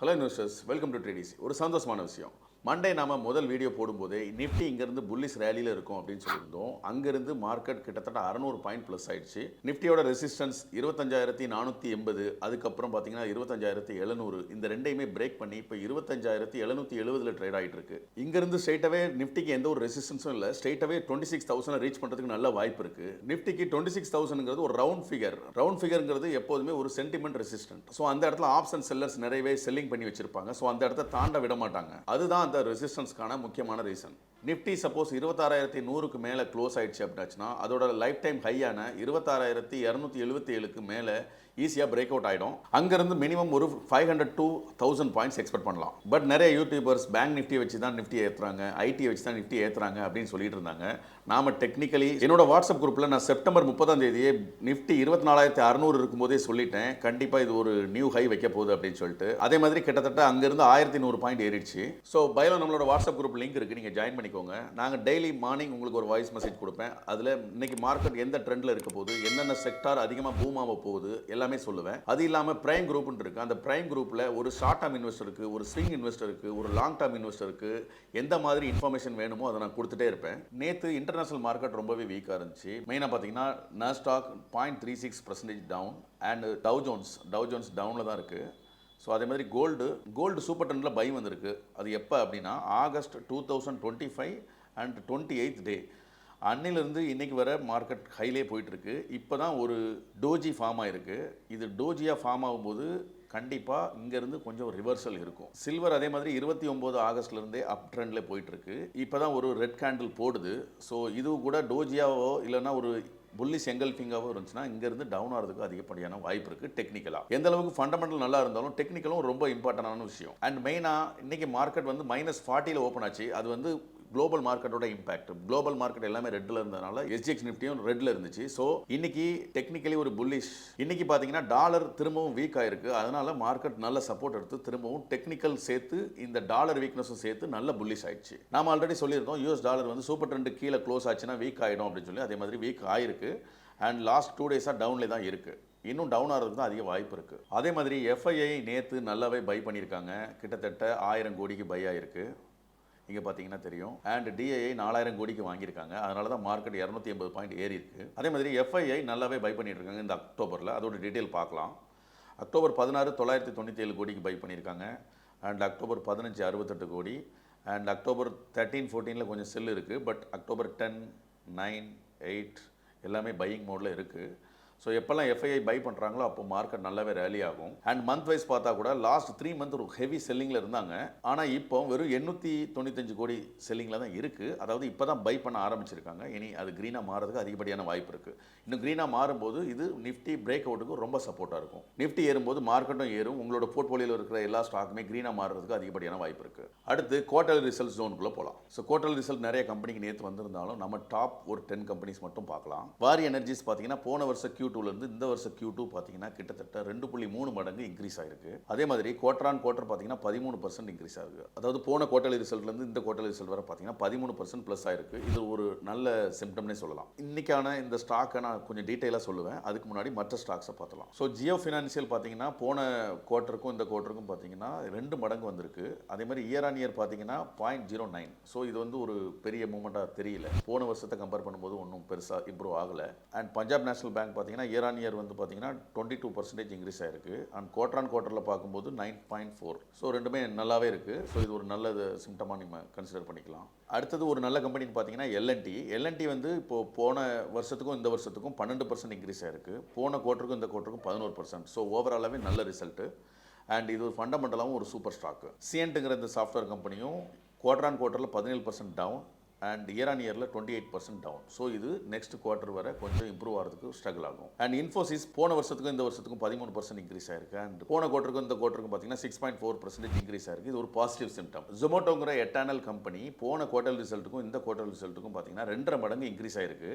Hello investors welcome to Tradies ஒரு சந்தோஷமான விஷயம். மண்டே நாம முதல் வீடியோ போடும்போதே நிஃப்டி இங்கேருந்து புல்லிஸ் ரேலியில் இருக்கும் அப்படின்னு சொல்லியிருந்தோம். அங்கேருந்து மார்க்கெட் கிட்டத்தட்ட அறநூறு பாயிண்ட் ப்ளஸ் ஆயிடுச்சு. நிஃப்டியோட ரெசிஸ்டன்ஸ் இருபத்தஞ்சாயிரத்தி நானூற்றி எண்பது அதுக்கப்புறம் பார்த்தீங்கன்னா இருபத்தஞ்சாயிரத்தி எழுநூறு. இந்த ரெண்டையுமே பிரேக் பண்ணி இப்போ இருபத்தஞ்சாயிரத்தி எழுநூற்றி எழுபதில் ட்ரேட் ஆகிட்டு இருக்கு. இங்கேருந்து ஸ்ட்ரெயிட்டாகவே நிஃப்டிக்கு எந்த ஒரு ரெசிஸ்டன்ஸும் இல்லை. ஸ்ட்ரெயிட்டாகவே டுவெண்ட்டி சிக்ஸ் தௌசண்ட் ரீச் பண்ணுறதுக்கு நல்ல வாய்ப்பு இருக்குது நிஃப்டிக்கு டுவெண்ட்டி சிக்ஸ் தௌசண்ட்ங்கிறது ஒரு ரவுண்ட் ஃபிகர் ரவுண்ட் ஃபிகர்ங்கிறது எப்போதுமே ஒரு சென்டிமெண்ட் ரெசிஸ்டன்ட் ஸோ அந்த இடத்துல ஆப்ஷன் செல்லர்ஸ் நிறையவே செல்லிங் பண்ணி வச்சிருப்பாங்க. ஸோ அந்த இடத்த தாண்ட விட மாட்டாங்க. அதுதான் அந்த ரெசிஸ்டன்ஸ்க்கான முக்கியமான ரீசன் நிஃப்டி சப்போஸ் இருபத்தாறாயிரத்தி நூறுக்கு மேலே க்ளோஸ் ஆகிடுச்சு அப்படின்னாச்சுன்னா அதோட லைஃப் டைம் ஹையான இருபத்தாறாயிரத்தி இரநூத்தி எழுபத்தி ஏழுக்கு மேலே ஈஸியாக பிரேக் அவுட் ஆகிடும் அங்கேருந்து மினிமம் ஒரு five hundred two thousand points expect பண்ணலாம். பட் நிறைய யூடியூபர்ஸ் பேங்க் நிஃப்டி வச்சு தான் நிஃப்டி ஏற்றுறாங்க ஐடி வச்சு தான் நிஃப்டி ஏற்றுறாங்க அப்படின்னு சொல்லிட்டு இருந்தாங்க. நாம டெக்னிக்கலி என்னோட வாட்ஸ்அப் குரூப்பில் நான் செப்டம்பர் முப்பதாம் தேதியே நிஃப்டி இருபத்தி நாலாயிரத்தி அறநூறு இருக்கும்போதே சொல்லிட்டேன். கண்டிப்பாக இது ஒரு நியூ ஹை வைக்க போகுது அப்படின்னு சொல்லிட்டு. அதே மாதிரி கிட்டத்தட்ட அங்கேருந்து ஆயிரத்தி நூறு பாயிண்ட் ஏறிடுச்சு. ஸோ பயோ நம்மளோட வாட்ஸ்அப் குரூப் லிங்க் இருக்குது நீங்கள் ஜாயின் பண்ணிக்கோங்க நாங்கள் டெய்லி மார்னிங் உங்களுக்கு ஒரு வாய்ஸ் மெசேஜ் கொடுப்பேன். அதில் இன்னைக்கு மார்க்கெட் எந்த ட்ரெண்டில் இருக்க போகுது என்னென்ன செக்டார் அதிகமாக பூமாக போகுது எல்லாமே சொல்லுவேன். அது இல்லாமல் பிரைம் குரூப்னு இருக்கு. அந்த பிரைம் குரூப்பில் ஒரு ஷார்ட் டேர்ம் இன்வெஸ்டருக்கு ஒரு ஸ்விங் இன்வெஸ்டருக்கு ஒரு லாங் டேர்ம் இன்வெஸ்டருக்கு எந்த மாதிரி இன்ஃபர்மேஷன் வேணுமோ அதை நான் கொடுத்துட்டே இருப்பேன். நேற்று இன்டர்நேஷனல் மார்க்கெட் ரொம்பவே வீக்காக இருந்துச்சு. மெயினாக பார்த்தீங்கன்னா Nasdaq point three six percentage down and Dow Jones Dow Jones டவுனில் தான் இருக்குது ஸோ அதே மாதிரி கோல்டு கோல்டு சூப்பர் டென்னில் பை வந்திருக்கு. அது எப்போ அப்படின்னா August two thousand twenty five and twenty eight day அன்னிலிருந்து இன்னைக்கு வர மார்க்கெட் ஹைலே போயிட்டுருக்கு. இப்போ தான் ஒரு டோஜி ஃபார்ம் ஆகிருக்கு இது டோஜியாக ஃபார்ம் ஆகும்போது கண்டிப்பாக இங்கேருந்து கொஞ்சம் ரிவர்சல் இருக்கும். சில்வர் அதே மாதிரி இருபத்தி ஒம்பது ஆகஸ்ட்லேருந்தே அப் ட்ரெண்டில் போயிட்டுருக்கு. இப்போ தான் ஒரு ரெட் கேண்டில் போடுது. ஸோ இது கூட டோஜியாவோ இல்லைன்னா ஒரு புல்லிஸ் ஃபிங்காகவும் இருந்துச்சுன்னா இங்கேருந்து டவுன் ஆகிறதுக்கு அதிகப்படியான வாய்ப்பு இருக்குது டெக்னிக்கலாக எந்த அளவுக்கு ஃபண்டமெண்டல் நல்லா இருந்தாலும் டெக்னிக்கலும் ரொம்ப இம்பார்ட்டண்டான விஷயம். அண்ட் மெயினாக இன்றைக்கி மார்க்கெட் வந்து மைனஸ் ஃபார்ட்டியில் ஓப்பன் ஆச்சு. அது வந்து குளோபல் மார்க்கெட்டோட இம்பாக்ட் குளோபல் மார்க்கெட் எல்லாமே ரெட்டில் இருந்ததுனால எஸ்ஜிஎக்ஸ் நிஃப்டியும் ரெட்டில் இருந்துச்சு. ஸோ இன்னைக்கு டெக்னிக்கலி ஒரு புல்லிஷ் இன்னைக்கு பார்த்தீங்கன்னா டாலர் திரும்பவும் வீக் ஆயிருக்கு. அதனால மார்க்கெட் நல்ல சப்போர்ட் எடுத்து திரும்பவும் டெக்னிக்கல் சேர்த்து இந்த டாலர் வீக்னஸும் சேர்த்து நல்ல புல்லிஷ் ஆயிடுச்சு. நாம ஆல்ரெடி சொல்லியிருந்தோம் யூஎஸ் டாலர் வந்து சூப்பர் ட்ரெண்டு கீழே க்ளோஸ் ஆச்சுன்னா வீக் ஆகிடும் அப்படின்னு சொல்லி அதே மாதிரி வீக் ஆயிருக்கு. அண்ட் லாஸ்ட் டூ டேஸாக டவுன்லேயே தான் இருக்குது இன்னும் டவுன் ஆகிறதுக்கு தான் அதிக வாய்ப்பு இருக்குது அதே மாதிரி எஃப்ஐஐ நேற்று நல்லாவே பை பண்ணியிருக்காங்க. கிட்டத்தட்ட ஆயிரம் கோடிக்கு பை ஆயிருக்கு. இங்கே பார்த்தீங்கன்னா தெரியும். அண்ட் டிஐஐ நாலாயிரம் கோடிக்கு வாங்கியிருக்காங்க. அதனால தான் மார்க்கெட் இரநூத்தி எண்பது பாயிண்ட் ஏறி இருக்கு. அதே மாதிரி எஃப்ஐஐ நல்லாவே பை பண்ணிட்டு இருக்காங்க இந்த அக்டோபரில். அதோட டீட்டெயில் பார்க்கலாம். அக்டோபர் பதினாறு தொள்ளாயிரத்தி தொண்ணூற்றி ஏழு கோடிக்கு பை பண்ணியிருக்காங்க. அண்ட் அக்டோபர் பதினஞ்சு அறுபத்தெட்டு கோடி. அண்ட் அக்டோபர் தேர்ட்டீன் ஃபோர்டீனில் கொஞ்சம் செல் இருக்குது but October ten nine eight எல்லாமே பையிங் மோடில் இருக்குது ஸோ எப்போல்லாம் எஃப்ஐஐ பை பண்ணுறாங்களோ அப்போ மார்க்கெட் நல்லாவே ரேலி ஆகும். அண்ட் மந்த் வைஸ் பார்த்தா கூட லாஸ்ட் த்ரீ மந்த் ஒரு ஹெவி செல்லிங்கில் இருந்தாங்க. ஆனால் இப்போ வெறும் எண்ணூற்றி தொண்ணூத்தஞ்சு கோடி செல்லிங்கில் தான் இருக்குது அதாவது இப்போ தான் பை பண்ண ஆரம்பிச்சிருக்காங்க. இனி அது க்ரீனாக மாறதுக்கு அதிகப்படியான வாய்ப்பு இருக்குது இன்னும் க்ரீனாக மாறும்போது இது நிஃப்டி பிரேக் அவுட்டுக்கு ரொம்ப சப்போர்ட்டாக இருக்கும். நிஃப்டி ஏறும்போது மார்க்கெட்டும் ஏறும். உங்களோட போர்ட்ஃபோலியோவில் இருக்கிற எல்லா ஸ்டாக்குமே க்ரீனாக மாறுறதுக்கு அதிகப்படியான வாய்ப்பு இருக்குது அடுத்து குவார்டர் ரிசல்ட் ஜோனுக்குள்ளே போகலாம் ஸோ குவார்டர் ரிசல்ட் நிறைய கம்பெனிக்கு நேற்று வந்திருந்தாலும் நம்ம டாப் ஒரு டென் கம்பெனிஸ் மட்டும் பார்க்கலாம். வாரி எனர்ஜிஸ் பார்த்தீங்கன்னா போன வருஷம் கியூ டூலேருந்து இருந்து இந்த வருஷம் கியூ டூ பார்த்தீங்கன்னா கிட்டத்தட்ட ரெண்டு புள்ளி மூணு மடங்கு இன்க்ரீஸ் ஆயிருக்கு. அதே மாதிரி குவார்டர் ஆன் குவார்டர் பார்த்தீங்கன்னா பதிமூணு பர்சன்ட் இன்க்ரீஸ் ஆகுது. அதாவது போன குவார்டர்லி ரிசல்ட்லேருந்து இந்த குவார்டர்லி ரிசல்ட் வரை பார்த்தீங்கன்னா பதிமூணு பர்சன்ட் ப்ளஸ் ஆயிருக்கு. இது ஒரு நல்ல சிம்டம்னே சொல்லலாம். இன்னைக்கான இந்த ஸ்டாக்கை நான் கொஞ்சம் டீட்டெயிலாக சொல்லுவேன். அதுக்கு முன்னாடி மற்ற ஸ்டாக்ஸை பார்த்தலாம் ஸோ ஜியோ ஃபினான்சியல் பார்த்தீங்கன்னா போன குவார்ட்டருக்கும் இந்த குவார்ட்டருக்கும் பார்த்தீங்கன்னா ரெண்டு மடங்கு வந்திருக்கு. அதே மாதிரி இயர் ஆன் இயர் பார்த்தீங்கன்னா பாயிண்ட் ஜீரோ நைன் ஸோ இது வந்து ஒரு பெரிய மூமெண்ட்டாக தெரியல. போன வருஷத்தை கம்பேர் பண்ணும்போது ஒன்றும் பெருசாக இம்ப்ரூவ் ஆகலை. அண்ட் பஞ்சாப் நேஷனல் பேங்க் பார்த்தீங்கன்னா இயர் ஆன் இயர் வந்து பார்த்தீங்கன்னா டுவெண்ட்டி டூ பர்சன்டேஜ் இன்க்ரீஸ் ஆயிருக்கு அண்ட் குவார்டர் ஆன் குவார்ட்டரில் பார்க்கும்போது நைன் பாயிண்ட் ஃபோர் ஸோ ரெண்டுமே நல்லாவே இருக்குது ஸோ இது ஒரு நல்ல சிம்டமாக நம்ம கன்சிடர் பண்ணிக்கலாம். அடுத்தது ஒரு நல்ல கம்பெனின்னு பார்த்தீங்கன்னா எல்என்டி எல்என்டி வந்து இப்போது போன வருஷத்துக்கும் இந்த வருஷத்துக்கும் பன்னெண்டு பர்சன்ட் இன்க்ரீஸ் ஆயிருக்கு. போன குவார்ட்டருக்கும் இந்த குவார்ட்டருக்கும் பதினோரு பர்சன்ட் ஸோ ஓவராலாகவே நல்ல ரிசல்ட்டு அண்ட் இது ஒரு ஃபண்டமெண்டலாகவும் ஒரு சூப்பர் ஸ்டாக்கு சிஎன்ட்டுங்கிற இந்த சாஃப்ட்வேர் கம்பெனியும் குவார்டர் ஆன் குவார்ட்டரில் பதினேழு percent down and year on இயரில் twenty eight percent down so இது நெக்ஸ்ட் குவார்ட்டர் வரை கொஞ்சம் இம்ப்ரூவ் ஆகிறதுக்கு ஸ்ட்ரகிள் ஆகும். அண்ட் இன்ஃபோசிஸ் போன வருஷத்துக்கும் இந்த வருஷத்துக்கும் பதிமூணு பர்சன்ட் இன்க்ரீஸ் ஆயிருக்கு. அண்ட் போன குவார்ட்டருக்கும் இந்த குவார்ட்டருக்கும் பார்த்தீங்கன்னா six point four percentage increase ஆயிருக்கு. இது ஒரு பாசிட்டிவ் சிம்டம் ஜொமோட்டோங்கிற எட்டானல் கம்பெனி போன குவார்ட்டர் ரிசல்ட்டுக்கும் இந்த குவார்ட்டர் ரிசல்ட்டுக்கும் பார்த்தீங்கன்னா ரெண்டரை மடங்கு இன்க்ரீஸ் ஆயிருக்கு.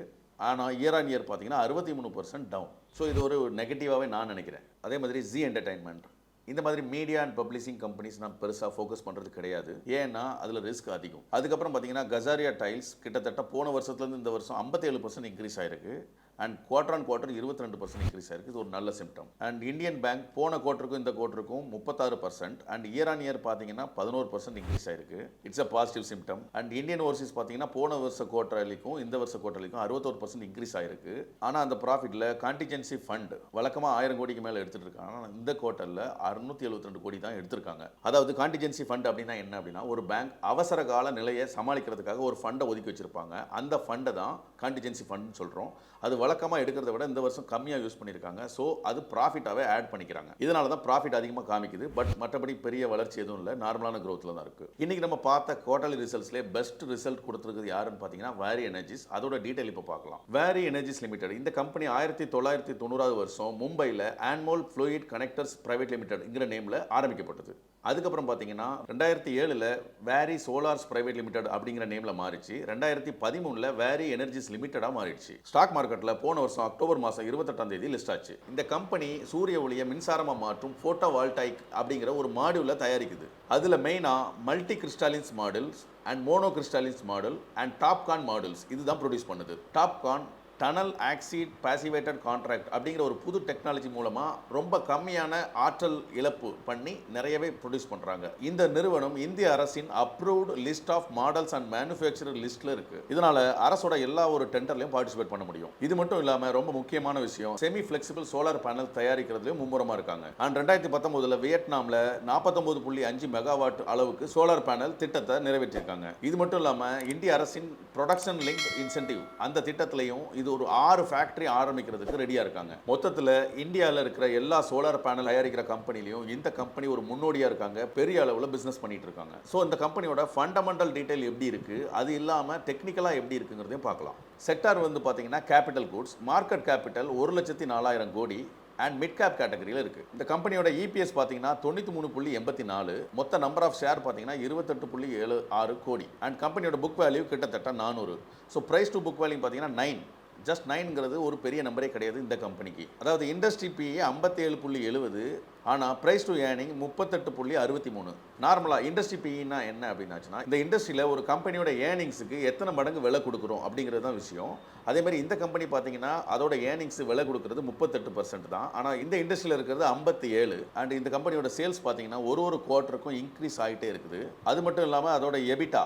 ஆனால் இயர் ஆன் இயர் பார்த்தீங்கன்னா அறுபத்தி மூணு பர்சன்ட் டவுன் ஸோ இது ஒரு நெகட்டிவாகவே நான் நினைக்கிறேன். அதே மாதிரி ஜி என்டர்டைன்மெண்ட் இந்த மாதிரி மீடியா அண்ட் பப்ளிஷிங் கம்பெனிஸ் நான் பெருசாக ஃபோக்கஸ் பண்ணுறது கிடையாது. ஏன்னா அதில் ரிஸ்க் அதிகம். அதுக்கப்புறம் பார்த்தீங்கன்னா கசாரியா டைல்ஸ் கிட்டத்தட்ட போன வருஷத்துலேருந்து இந்த வருஷம் ஐம்பத்தேழு பர்சன்ட் இன்க்ரீஸ் ஆயிருக்கு. அண்ட் குவார்டர் ஆன் குவார்டர் இருபத்தி ரெண்டு பர்சன்ட் இன்க்ரீஸ் ஆயிருக்கு. இது ஒரு நல்ல சிம்டம் அண்ட் இந்தியன் பேங்க் போன குவார்ட்டருக்கும் இந்த குவார்ட்டருக்கும் முப்பத்தாறு percent and year on year பார்த்தீங்கன்னா பதினோரு பர்சன்ட் இன்க்ரீஸ் ஆயிருக்கு. It's a positive symptom and Indian Overseas பார்த்தீங்கன்னா போன வருஷ குவார்டர்லிக்கும் இந்த வருஷ குவார்டர்லிக்கும் அறுபத்தோரு பர்சன்ட் இன்க்ரீஸ் ஆயிருக்கு. ஆனால் அந்த ப்ராஃபிட்டில் கான்டிஜென்சி ஃபண்ட் வழக்கமாக ஆயிரம் கோடிக்கு மேலே எடுத்துட்டு இருக்காங்க. ஆனால் இந்த குவார்ட்டரில் அறுநூத்தி எழுபத்தி ரெண்டு கோடி தான் எடுத்திருக்காங்க. அதாவது கான்டிஜென்சி ஃபண்ட் அப்படின்னா என்ன அப்படின்னா ஒரு பேங்க் அவசர கால நிலையை சமாளிக்கிறதுக்காக ஒரு ஃபண்டை ஒதுக்கி வச்சிருப்பாங்க. அந்த ஃபண்டை தான் கான்டிஜென்சி ஃபண்ட்னு சொல்கிறோம் அது வழக்கமாக எடுக்கிறத விட இந்த வருஷம் கம்மியாக யூஸ் பண்ணியிருக்காங்க. ஸோ அது ப்ராஃபிட்டாகவே ஆட் பண்ணிக்கிறாங்க. இதனால தான் ப்ராஃபிட் அதிகமாக காமிக்குது. பட் மற்றபடி பெரிய வளர்ச்சி எதுவும் இல்லை. நார்மலான க்ரோத்தில் தான் இருக்குது இன்றைக்கி நம்ம பார்த்த குவார்டர்லி ரிசல்ட்ஸ்லேயே பெஸ்ட் ரிசல்ட் கொடுத்துருக்குது யாருன்னு பார்த்தீங்கன்னா வேரி எனர்ஜிஸ் அதோட டீட்டெயில் இப்போ பார்க்கலாம். வேரி எனர்ஜிஸ் லிமிடெட் இந்த கம்பெனி ஆயிரத்தி தொள்ளாயிரத்தி தொண்ணூறாவது வருஷம் மும்பையில் ஆன்மோல் ஃப்ளூயிட் கனெக்டர்ஸ் பிரைவேட் லிமிடெட்ங்கிற நேமில் ஆரம்பிக்கப்பட்டது. அதுக்கப்புறம் பார்த்தீங்கன்னா ரெண்டாயிரத்தி ஏழில் வேரி சோலார்ஸ் பிரைவேட் லிமிடெட் அப்படிங்கிற நேமில் மாறிச்சு. ரெண்டாயிரத்தி பதிமூணில் வேரி எனர்ஜிஸ் லிமிட்டடாக மாறிடுச்சு. ஸ்டாக் மார்க்கெட்டில் போன வருஷம் அக்டோபர் மாதம் இருபத்தெட்டாம் தேதி லிஸ்ட் ஆச்சு. இந்த கம்பெனி சூரிய ஒளியை மின்சாரமாக மாற்றும் ஃபோட்டோ வால்டைக் அப்படிங்கிற ஒரு மாடியூலை தயாரிக்குது. அதில் மெயினாக multi crystallines models and mono crystallines model and TOPCon models இதுதான் ப்ரொடியூஸ் பண்ணுது. TOPCon tunnel oxide passivated contact அப்படிங்கிற ஒரு புது டெக்னாலஜி மூலமாக ரொம்ப கம்மியான ஆற்றல் இழப்பு பண்ணி நிறையவே ப்ரொடியூஸ் பண்ணுறாங்க இந்த நிறுவனம் இந்திய அரசின் approved list of models and manufacturer லிஸ்ட்டில் இருக்குது இதனால் அரசோட எல்லா ஒரு டெண்டர்லையும் பார்ட்டிசிபேட் பண்ண முடியும். இது மட்டும் இல்லாமல் ரொம்ப முக்கியமான விஷயம் செமி ஃப்ளெக்சிபிள் சோலார் பேனல் தயாரிக்கிறதுலையும் மும்முரமாக இருக்காங்க. அண்ட் ரெண்டாயிரத்தி பத்தொம்போதில் வியட்நாமில் நாற்பத்தொம்பது புள்ளி அஞ்சு மெகாவாட் அளவுக்கு சோலார் பேனல் திட்டத்தை நிறைவேற்றியிருக்காங்க இது மட்டும் இல்லாமல் இந்திய அரசின் ப்ரொடக்ஷன் லிங்க் இன்சென்டிவ் அந்த திட்டத்திலையும் இது ஒரு ஆறு ஃபேக்டரி ஆரம்பிக்கிறதுக்கு ரெடியாக இருக்காங்க. மொத்தத்தில் இந்தியாவில் இருக்கிற எல்லா சோலார் பேனல் தயாரிக்கிற கம்பெனிலையும் இந்த கம்பெனி ஒரு முன்னோடியாக இருக்காங்க. பெரிய அளவில் பிஸ்னஸ் பண்ணிட்டு இருக்காங்க. ஸோ இந்த கம்பெனியோட ஃபண்டமெண்டல் டீடைல் எப்படி இருக்குது அது இல்லாமல் டெக்னிக்கலாக எப்படி இருக்குங்கிறதையும் பார்க்கலாம். செக்டார் வந்து பார்த்தீங்கன்னா கேபிட்டல் கூட்ஸ் மார்க்கெட் கேபிட்டல் ஒரு லட்சத்தி நாலாயிரம் கோடி அண்ட் மிட் கேப் கேட்டகரியில் இருக்குது இந்த கம்பெனியோட இபிஎஸ் பார்த்தீங்கன்னா தொண்ணூற்றி மூணு புள்ளி எண்பத்தி நாலு மொத்த நம்பர் ஆஃப் ஷேர் பார்த்தீங்கன்னா இருபத்தெட்டு புள்ளி ஏழு ஆறு கோடி. அண்ட் கம்பெனியோட புக் வேல்யூ கிட்டத்தட்ட நானூறு. So price to book value பார்த்தீங்கன்னா நைன் ஜஸ்ட் நைன்ங்கிறது ஒரு பெரிய நம்பரே கிடையாது இந்த கம்பெனிக்கு அதாவது இண்டஸ்ட்ரி பிஏ ஐம்பத்தேழு புள்ளி எழுபது ஆனால் ப்ரைஸ் டு ஏர்னிங் முப்பத்தெட்டு புள்ளி அறுபத்தி மூணு. நார்மலாக இண்டஸ்ட்ரி பிஇனா என்ன அப்படின்னாச்சுன்னா இந்த இண்டஸ்ட்ரியில் ஒரு கம்பெனியோட ஏர்னிங்ஸுக்கு எத்தனை மடங்கு விலை கொடுக்குறோம் அப்படிங்கிறது தான் விஷயம். அதே மாதிரி இந்த கம்பெனி பார்த்தீங்கன்னா அதோட ஏர்னிங்ஸ் விலை கொடுக்குறது முப்பத்தெட்டு பர்சன்ட் தான். ஆனால் இந்த இண்டஸ்ட்ரியில் இருக்கிறது ஐம்பத்தி ஏழு அண்ட் இந்த கம்பெனியோட சேல்ஸ் பார்த்தீங்கன்னா ஒரு ஒரு குவார்ட்டருக்கும் இன்க்ரீஸ் ஆகிட்டே இருக்குது. அது மட்டும் இல்லாமல் அதோட எபிட்டா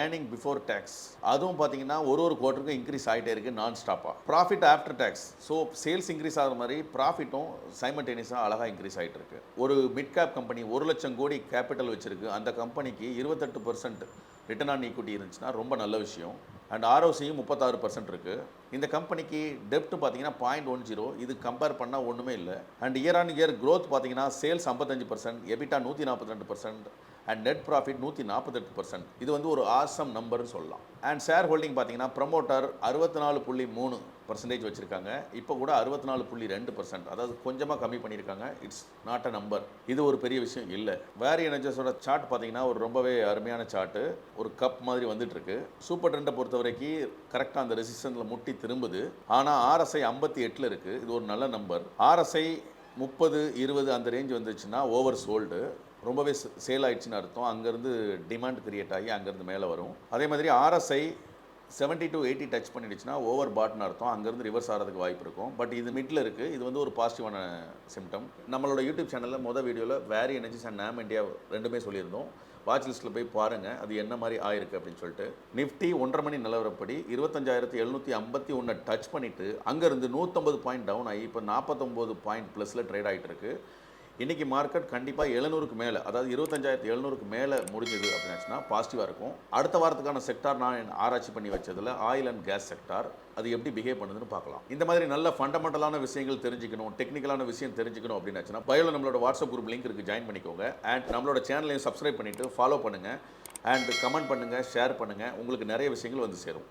ஏர்னிங் பிஃபோர் டேக்ஸ் அதுவும் பார்த்தீங்கன்னா ஒரு ஒரு குவார்ட்டருக்கும் இன்க்ரீஸ் ஆகிட்டே இருக்குது நான் ஸ்டாப்பாக profit after tax so sales increase ஆகிற மாதிரி ப்ராஃபிட்டும் சைமல்டேனியஸாக அழகாக இன்க்ரீஸ் ஆகிட்டு இருக்கு. ஒரு மிட் கேப் கம்பெனி ஒரு லட்சம் கோடி கேபிட்டல் வச்சிருக்கு. அந்த கம்பெனிக்கு இருபத்தெட்டு பர்சன்ட் ரிட்டர்ன் ஆன் ஈக்விட்டி இருந்துச்சுன்னா ரொம்ப நல்ல விஷயம். அண்ட் ஆர்ஓசியும் முப்பத்தாறு பர்சன்ட் இருக்குது இந்த கம்பெனிக்கு டெப்ட் பார்த்தீங்கன்னா பாயிண்ட் ஒன் ஜீரோ இது கம்பேர் பண்ணால் ஒன்றுமே இல்லை. And year on year growth பார்த்தீங்கன்னா சேல்ஸ் ஐம்பத்தஞ்சு பர்சன்ட் எபிட்டா நூற்றி நாற்பத்தி ரெண்டு பர்சன்ட் அண்ட் நெட் ப்ராஃபிட் நூற்றி நாற்பத்தெட்டு பர்சன்ட் இது வந்து ஒரு ஆசம் நம்பர்னு சொல்லலாம். அண்ட் ஷேர் ஹோல்டிங் பார்த்தீங்கன்னா ப்ரமோட்டர் அறுபத்தி நாலு புள்ளி மூணு பர்சன்டேஜ் வச்சுருக்காங்க. இப்போ கூட அறுபத்தி நாலு புள்ளி ரெண்டு பர்சன்ட் அதாவது கொஞ்சமாக கம்மி பண்ணியிருக்காங்க இட்ஸ் நாட் அ நம்பர் இது ஒரு பெரிய விஷயம் இல்லை. வேரி எனர்ஜஸோட சார்ட் பார்த்தீங்கன்னா ஒரு ரொம்பவே அருமையான சார்ட்டு ஒரு கப் மாதிரி வந்துட்டுருக்கு சூப்பர் ட்ரெண்டை பொறுத்த வரைக்கும் கரெக்டாக அந்த ரெசிஸ்டன்ஸில் முட்டி திரும்புது. ஆனால் ஆர்எஸ்ஐ ஐம்பத்தி எட்டில் இருக்குது இது ஒரு நல்ல நம்பர் ஆர்எஸ்ஐ முப்பது இருபது அந்த ரேஞ்ச் வந்துச்சுன்னா ஓவர் சோல்டு ரொம்பவே சேல் ஆயிடுச்சுன்னு அர்த்தம். அங்கேருந்து டிமாண்ட் கிரியேட் ஆகி அங்கேருந்து மேலே வரும். அதே மாதிரி ஆர்எஸ்ஐ 70 டு எயிட்டி டச் பண்ணிடுச்சுன்னா ஓவர் பாட்னு அர்த்தம். அங்கேருந்து ரிவர்ஸ் ஆகிறதுக்கு வாய்ப்பு இருக்கும். பட் இது மிடில் இருக்குது இது வந்து ஒரு பாசிட்டிவான சிம்டம் நம்மளோட யூடியூப் சேனலில் மொதல் வீடியோவில் Waaree Energies and name India ரெண்டுமே சொல்லியிருந்தோம். வாட்ச் லிஸ்ட்டில் போய் பாருங்கள் அது என்ன மாதிரி ஆயிருக்கு அப்படின்னு சொல்லிட்டு. நிஃப்டி ஒன்றரை மணி நிலவரப்படி இருபத்தஞ்சாயிரத்தி எழுநூற்றி ஐம்பத்தி ஒன்று டச் பண்ணிவிட்டு அங்கேருந்து நூற்றம்பது பாயிண்ட் டவுன் ஆகி இப்போ நாற்பத்தொம்போது பாயிண்ட் ப்ளஸில் ட்ரேட் ஆகிட்டு இருக்கு. இன்றைக்கி மார்க்கெட் கண்டிப்பாக எழுநூறுக்கு மேலே அதாவது இருபத்தஞ்சாயிரத்து எழுநூறுக்கு மேலே முடிஞ்சது அப்படின்னாச்சுன்னா பாசிட்டிவாக இருக்கும். அடுத்த வாரத்துக்கான செக்டார் நான் ஆராய்ச்சி பண்ணி வச்சதில் ஆயில் அண்ட் கேஸ் செக்டார் அது எப்படி பிஹேவ் பண்ணுதுன்னு பார்க்கலாம். இந்த மாதிரி நல்ல ஃபண்டமெண்டலான விஷயங்கள் தெரிஞ்சுக்கணும் டெக்னிக்கலான விஷயம் தெரிஞ்சுக்கணும் அப்படின்னாச்சுன்னா பயோவில் நம்மளோட வாட்ஸ்அப் குரூப் லிங்க் இருக்குது ஜாயின் பண்ணிக்கோங்க. அண்ட் நம்மளோட சேனலையும் சப்ஸ்கிரைப் பண்ணிவிட்டு ஃபாலோ பண்ணுங்கள் அண்ட் கமெண்ட் பண்ணுங்கள் ஷேர் பண்ணுங்கள் உங்களுக்கு நிறைய விஷயங்கள் வந்து சேரும்.